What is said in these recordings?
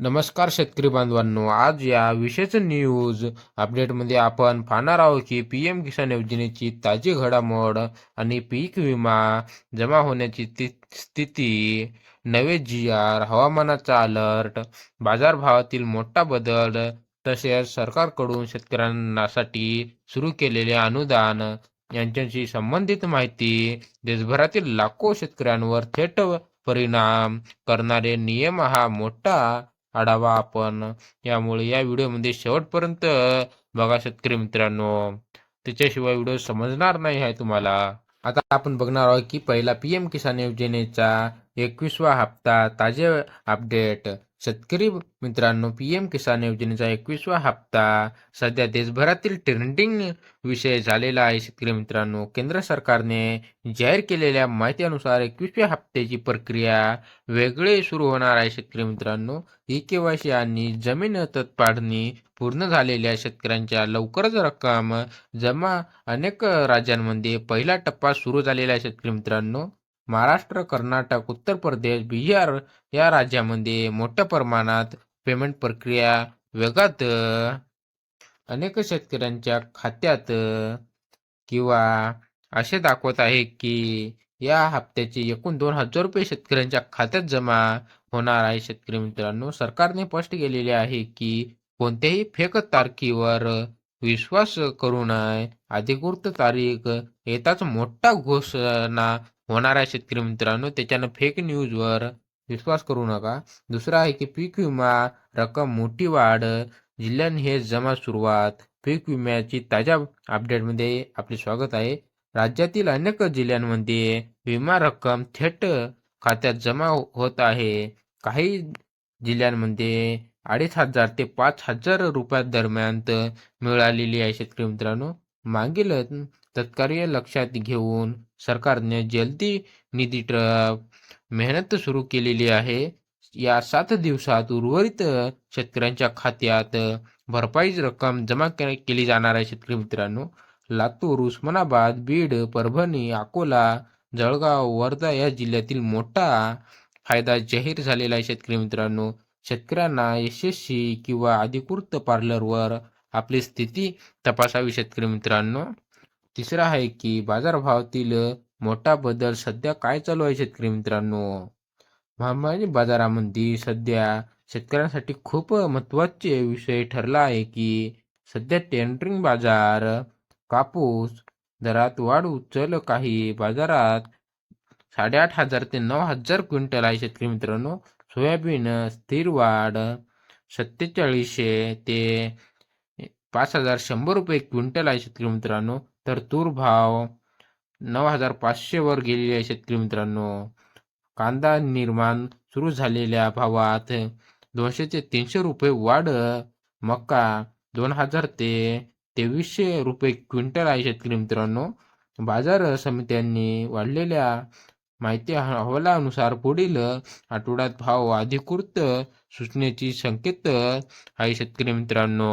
नमस्कार शेतकरी बांधवांनो आज या विशेष न्यूज अपडेटमध्ये आपण पाहणार आहोत की पी एम किसान योजनेची ताजी घडामोड आणि पीक विमा जमा होण्याची स्थिती नवे जी आर हवामानाचा अलर्ट बाजारभावातील मोठा बदल तसेच सरकारकडून शेतकऱ्यांसाठी सुरू केलेले अनुदान यांच्याशी संबंधित माहिती देशभरातील लाखो शेतकऱ्यांवर थेट परिणाम करणारे नियम हा मोठा आढावा आपण. यामुळे या व्हिडिओमध्ये शेवटपर्यंत बघा शेतकरी मित्रांनो त्याच्याशिवाय व्हिडिओ समजणार नाही आहे तुम्हाला. आता आपण बघणार आहोत की पहिला पीएम किसान योजनेचा एकवीसवा हप्ता ताजे अपडेट. शेतकरी मित्रांनो पी एम किसान योजनेचा एकवीसवा हप्ता सध्या देशभरातील ट्रेंडिंग विषय झालेला आहे. शेतकरी मित्रांनो केंद्र सरकारने जाहीर केलेल्या माहितीनुसार एकवीसव्या हप्त्याची प्रक्रिया वेगळे सुरू होणार आहे. शेतकरी मित्रांनो ई केवायसी आणि जमीन तत्पाडणी पूर्ण झालेल्या शेतकऱ्यांच्या लवकरच रक्कम जमा अनेक राज्यांमध्ये पहिला टप्पा सुरू झालेला आहे. शेतकरी मित्रांनो महाराष्ट्र कर्नाटक उत्तर प्रदेश बिहार या राज्यामध्ये मोठ्या प्रमाणात पेमेंट प्रक्रिया वेगात अनेक शेतकऱ्यांच्या खात्यात किंवा असे दाखवत आहे की या हप्त्याचे एकूण दोन हजार रुपये शेतकऱ्यांच्या खात्यात जमा होणार आहे. शेतकरी मित्रांनो सरकारने स्पष्ट केलेले आहे की कोणत्याही फेक तारखेवर विश्वास करू नये. अधिकृत तारीख येताच मोठा घोषणा होणार आहे शेतकरी मित्रांनो. त्याच्यानं फेक न्यूजवर विश्वास करू नका. दुसरा आहे की पीक विमा रक्कम मोठी वाढ. जिल्ह्याने हे जमा सुरुवात. पीक विम्याची ताज्या अपडेटमध्ये आपले स्वागत आहे. राज्यातील अनेक जिल्ह्यांमध्ये विमा रक्कम थेट खात्यात जमा होत आहे. काही जिल्ह्यांमध्ये अडीच हजार ते पाच हजार रुपया दरम्यान मिळालेली आहे शेतकरी मित्रांनो. मागील तत्कार्य लक्षात घेऊन सरकारने जलदी निधी मेहनत सुरू केलेली आहे. या सात दिवसात उर्वरित शेतकऱ्यांच्या खात्यात भरपाई रक्कम जमा केली जाणार आहे शेतकरी मित्रांनो. लातूर उस्मानाबाद बीड परभणी अकोला जळगाव वर्धा या जिल्ह्यातील मोठा फायदा जाहीर झालेला आहे शेतकरी मित्रांनो. शेतकऱ्यांना यशस्वी किंवा अधिकृत पार्लरवर आपली स्थिती तपासावी शेतकरी मित्रांनो. तिसरा आहे की बाजारभावातील मोठा बदल सध्या काय चालू आहे शेतकरी मित्रांनो? महामारी बाजारामध्ये सध्या शेतकऱ्यांसाठी खूप महत्त्वाचे विषय ठरला आहे की सध्या टेंडरिंग बाजार कापूस दरात वाढ उचल काही बाजारात साडेआठ हजार ते नऊ हजार क्विंटल आहे शेतकरी मित्रांनो. सोयाबीन स्थिर वाढ सत्तेचाळीसशे ते पाच हजार शंभर रुपये क्विंटल आहे शेतकरी मित्रांनो. तर तूर भाव नऊ हजार पाचशेवर गेलेले आहे शेतकरी मित्रांनो. कांदा निर्माण सुरू झालेल्या भावात दोनशे ते तीनशे रुपये वाढ मका दोन हजार ते तेवीसशे रुपये क्विंटल आहे शेतकरी मित्रांनो. बाजार समित्यांनी वाढलेल्या माहिती अहवालानुसार पुढील आठवड्यात भाव अधिकृत सूचनेची संकेत आहे शेतकरी मित्रांनो.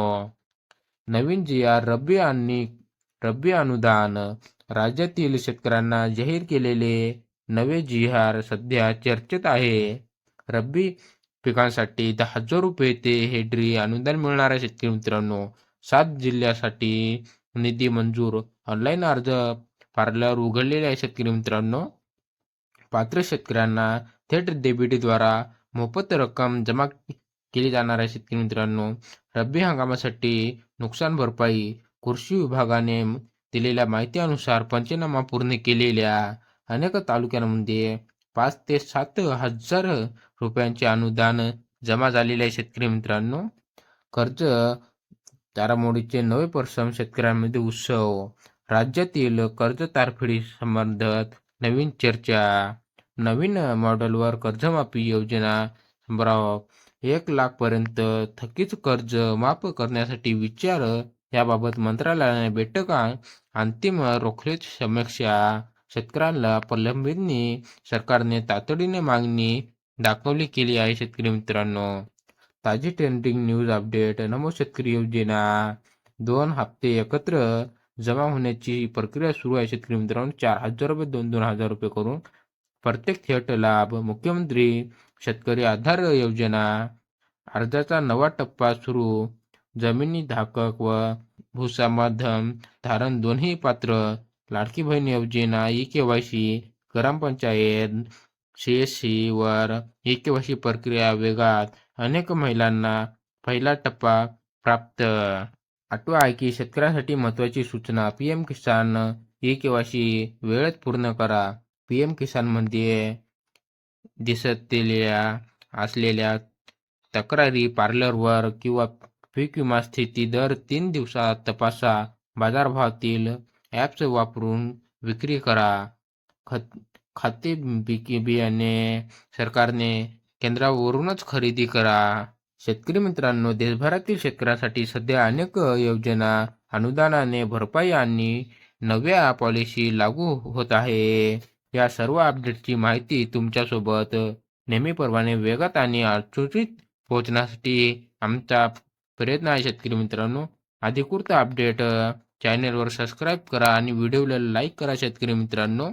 नवीन जी आर रब्बी आणि रब्बी अनुदान राज्यातील शेतकऱ्यांना जाहीर केलेले नवे जिहार सध्या चर्चेत आहे. रब्बी पिकांसाठी दहा हजार रुपये ते हेड्री अनुदान मिळणाऱ्या शेतकरी मित्रांनो. सात जिल्ह्यासाठी निधी मंजूर. ऑनलाईन अर्ज पार्लर उघडलेले आहे शेतकरी मित्रांनो. पात्र शेतकऱ्यांना थेट डेबिटद्वारा मोफत रक्कम जमा केली जाणार आहे शेतकरी मित्रांनो. रब्बी हंगामासाठी नुकसान भरपाई कृषी विभागाने दिलेल्या माहितीनुसार पंचनामा पूर्ण केलेल्या अनेक तालुक्यांमध्ये पाच ते सात हजार रुपयांचे अनुदान जमा झालेले आहे शेतकरी मित्रांनो. कर्ज तारामोडीचे नवे परिश्रम शेतकऱ्यांमध्ये उत्सव. राज्यातील कर्ज तारफेडी संबंधात नवीन चर्चा. नवीन मॉडेलवर कर्जमाफी योजना संभ्राव. एक लाख पर्यंत थकीत कर्ज माफ करण्यासाठी विचार याबाबत मंत्रालयाने बैठक अंतिम रोखलेच समीक्षा शेतकऱ्यांना प्रलंबितनी सरकारने तातडीने मागणी दाखवली केली आहे शेतकरी मित्रांनो. ताजी ट्रेंडिंग न्यूज अपडेट नमो शेतकरी योजना दोन हप्ते एकत्र जमा होण्याची प्रक्रिया सुरू आहे शेतकरी मित्रांनो. चार हजार रुपये दोन दोन हजार रुपये करून प्रत्येक थेट लाभ मुख्यमंत्री शेतकरी आधार योजना. अर्जाचा नवा टप्पा सुरू जमिनी धाकक व भूसमाधान धारण दोन्ही पात्र Ladki Bahin Yojana E KYC gram panchayat CSC वर ई केवायसी प्रक्रिया वेगात अनेक महिलांना पहिला टप्पा प्राप्त. आठवा आहे की शेतकऱ्यांसाठी महत्त्वाची सूचना पीएम किसान ई केवायसी वेळेत पूर्ण करा. पीएम किसानमध्ये दिसतलेल्या असलेल्या तक्रारी पार्लरवर किंवा पीक विमा स्थिती दर तीन दिवसात तपासा. बाजारभावातील ॲप्स वापरून विक्री करा. खत खाते बिकी बियाणे सरकारने केंद्रावरूनच खरेदी करा. शेतकरी मित्रांनो देशभरातील शेतकऱ्यांसाठी सध्या अनेक योजना अनुदानाने भरपाई आणि नव्या पॉलिसी लागू होत आहे. या सर्व अपडेटची माहिती तुमच्यासोबत नेहमीप्रमाणे वेगात आणि अचूचित पोहोचण्यासाठी आमचा प्रयत्न आहे शेतकरी मित्रांनो. अधिकृत अपडेट चॅनेलवर सबस्क्राईब करा आणि व्हिडिओला लाईक करा शेतकरी मित्रांनो.